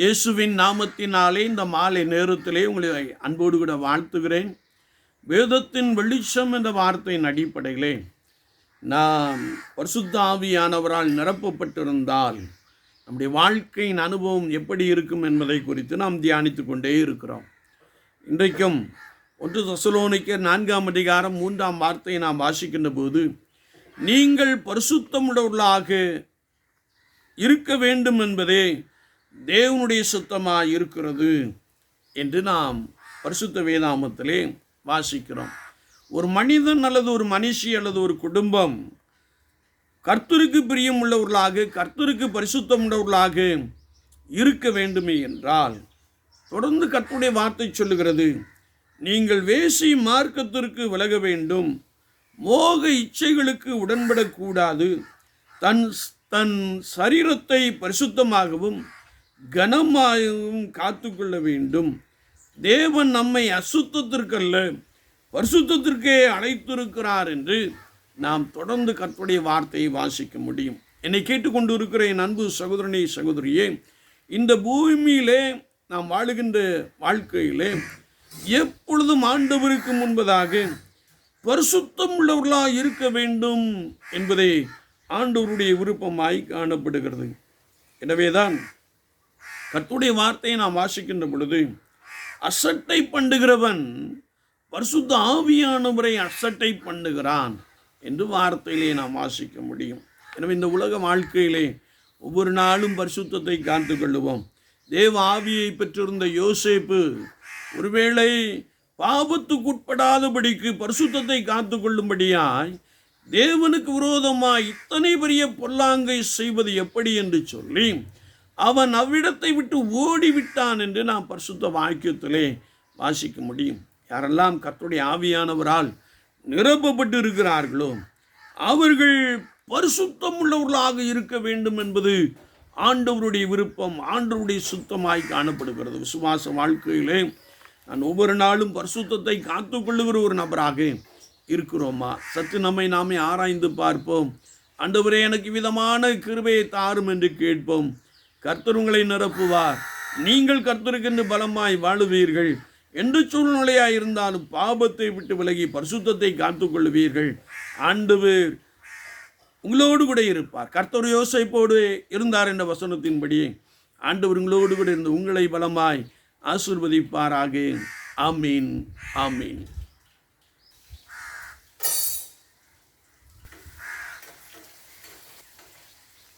இயேசுவின் நாமத்தினாலே இந்த மாலை நேரத்திலே உங்களை அன்போடு கூட வாழ்த்துகிறேன். வேதத்தின் வெளிச்சம் என்ற வார்த்தையின் அடிப்படையிலே நாம் பரிசுத்த ஆவியானவரால் நிரப்பப்பட்டிருந்தால் நம்முடைய வாழ்க்கையின் அனுபவம் எப்படி இருக்கும் என்பதை குறித்து நாம் தியானித்து கொண்டே இருக்கிறோம். இன்றைக்கும் ஒன்று தசலோனிக்கர் நான்காம் அதிகாரம் மூன்றாம் வார்த்தையை நாம் வாசிக்கின்ற போது நீங்கள் பரிசுத்தமுடவர்களாக இருக்க வேண்டும் என்பதே தேவனுடைய சுத்தமாக இருக்கிறது என்று நாம் பரிசுத்த வேதாமத்திலே வாசிக்கிறோம். ஒரு மனிதன் அல்லது ஒரு மனுஷி அல்லது ஒரு குடும்பம் கர்த்தருக்கு பிரியம் உள்ளவர்களாக கர்த்தருக்கு பரிசுத்தம் உள்ளவர்களாக இருக்க வேண்டுமே என்றால் தொடர்ந்து கர்த்தருடைய வார்த்தை சொல்லுகிறது நீங்கள் வேசி மார்க்கத்திற்கு விலக வேண்டும். மோக இச்சைகளுக்கு உடன்படக்கூடாது. தன் தன் சரீரத்தை பரிசுத்தமாகவும் கனமாகவும் காத்துக்கொள்ள வேண்டும். தேவன் நம்மை அசுத்தத்திற்கல்ல பரிசுத்தத்திற்கே அழைத்திருக்கிறார் என்று நாம் தொடர்ந்து கற்புடைய வார்த்தையை வாசிக்க முடியும். என்னை கேட்டுக்கொண்டு இருக்கிற என் அன்பு சகோதரனே சகோதரியே இந்த பூமியிலே நாம் வாழுகின்ற வாழ்க்கையிலே எப்பொழுதும் ஆண்டவருக்கு முன்பதாக பரிசுத்தம் உள்ளவர்களாக இருக்க வேண்டும் என்பதே ஆண்டவருடைய விருப்பமாய் காணப்படுகிறது. எனவேதான் கத்துடைய வார்த்தையை நாம் வாசிக்கின்ற பொழுது அசட்டை பண்ணுகிறவன் பரிசுத்த ஆவியானவரை அசட்டை பண்ணுகிறான் என்று வார்த்தையிலே நாம் வாசிக்க முடியும். எனவே இந்த உலக வாழ்க்கையிலே ஒவ்வொரு நாளும் பரிசுத்தத்தை காத்து கொள்ளுவோம். தேவ ஆவியை பெற்றிருந்த யோசேப்பு ஒருவேளை பாவத்துக்குட்படாதபடிக்கு பரிசுத்தத்தை காத்து கொள்ளும்படியாய் தேவனுக்கு விரோதமாய் இத்தனை பெரிய பொல்லாங்கை செய்வது எப்படி என்று சொல்லி அவன் அவ்விடத்தை விட்டு ஓடிவிட்டான் என்று நாம் பரிசுத்த வாக்கியத்திலே வாசிக்க முடியும். யாரெல்லாம் கர்த்தருடைய ஆவியானவரால் நிரப்பப்பட்டு இருக்கிறார்களோ அவர்கள் பரிசுத்தம் உள்ளவர்களாக இருக்க வேண்டும் என்பது ஆண்டவருடைய விருப்பம் ஆண்டவருடைய சுத்தமாய் காணப்படுகிறது. விசுவாச வாழ்க்கையிலே நான் ஒவ்வொரு நாளும் பரிசுத்தத்தை காத்துக்கொள்ளுகிற ஒரு நபராக இருக்கிறோமா? சற்று நம்மை நாமே ஆராய்ந்து பார்ப்போம். ஆண்டவரே எனக்கு விதமான கிருபையை தாரும் என்று கேட்போம். கர்த்தர் உங்களை நிரப்புவார். நீங்கள் கர்த்தருக்கென்று பலமாய் வாழுவீர்கள். எந்த சூழ்நிலையாக இருந்தாலும் பாபத்தை விட்டு விலகி பரிசுத்தத்தை காத்துக்கொள்வீர்கள் ஆண்டவர் உங்களோடு கூட இருப்பார். கர்த்தர் யோசிப்போடு இருந்தார் என்ற வசனத்தின்படி ஆண்டவர் உங்களோடு கூட இருந்து உங்களை பலமாய் ஆசிர்வதிப்பாராக. ஆமீன். ஆமீன்.